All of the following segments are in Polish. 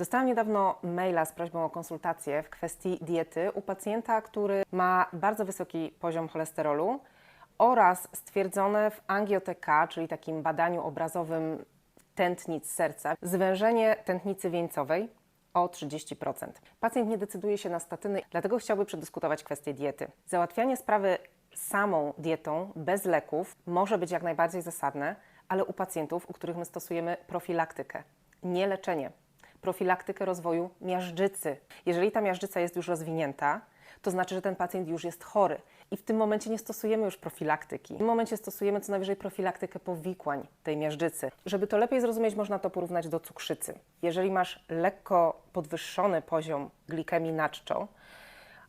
Dostałam niedawno maila z prośbą o konsultację w kwestii diety u pacjenta, który ma bardzo wysoki poziom cholesterolu oraz stwierdzone w angioteka, czyli takim badaniu obrazowym tętnic serca, zwężenie tętnicy wieńcowej o 30%. Pacjent nie decyduje się na statyny, dlatego chciałby przedyskutować kwestię diety. Załatwianie sprawy samą dietą, bez leków, może być jak najbardziej zasadne, ale u pacjentów, u których my stosujemy profilaktykę, nie leczenie profilaktykę rozwoju miażdżycy. Jeżeli ta miażdżyca jest już rozwinięta, to znaczy, że ten pacjent już jest chory i w tym momencie nie stosujemy już profilaktyki. W tym momencie stosujemy co najwyżej profilaktykę powikłań tej miażdżycy. Żeby to lepiej zrozumieć, można to porównać do cukrzycy. Jeżeli masz lekko podwyższony poziom glikemii na czczo,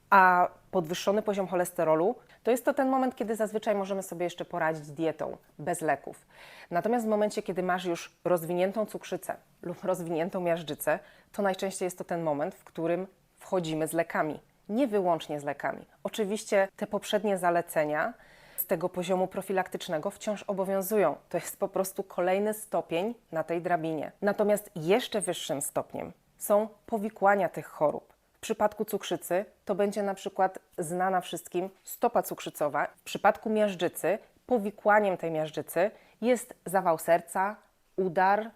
a podwyższony poziom cholesterolu, to jest to ten moment, kiedy zazwyczaj możemy sobie jeszcze poradzić dietą, bez leków. Natomiast w momencie, kiedy masz już rozwiniętą cukrzycę lub rozwiniętą miażdżycę, to najczęściej jest to ten moment, w którym wchodzimy z lekami. Nie wyłącznie z lekami. Oczywiście te poprzednie zalecenia z tego poziomu profilaktycznego wciąż obowiązują. To jest po prostu kolejny stopień na tej drabinie. Natomiast jeszcze wyższym stopniem są powikłania tych chorób. W przypadku cukrzycy to będzie na przykład znana wszystkim stopa cukrzycowa. W przypadku miażdżycy powikłaniem tej miażdżycy jest zawał serca, udar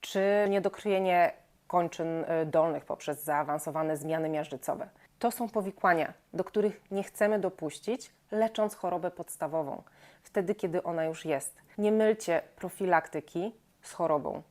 czy niedokrwienie kończyn y, dolnych poprzez zaawansowane zmiany miażdżycowe. To są powikłania, do których nie chcemy dopuścić, lecząc chorobę podstawową, wtedy kiedy ona już jest. Nie mylcie profilaktyki z chorobą.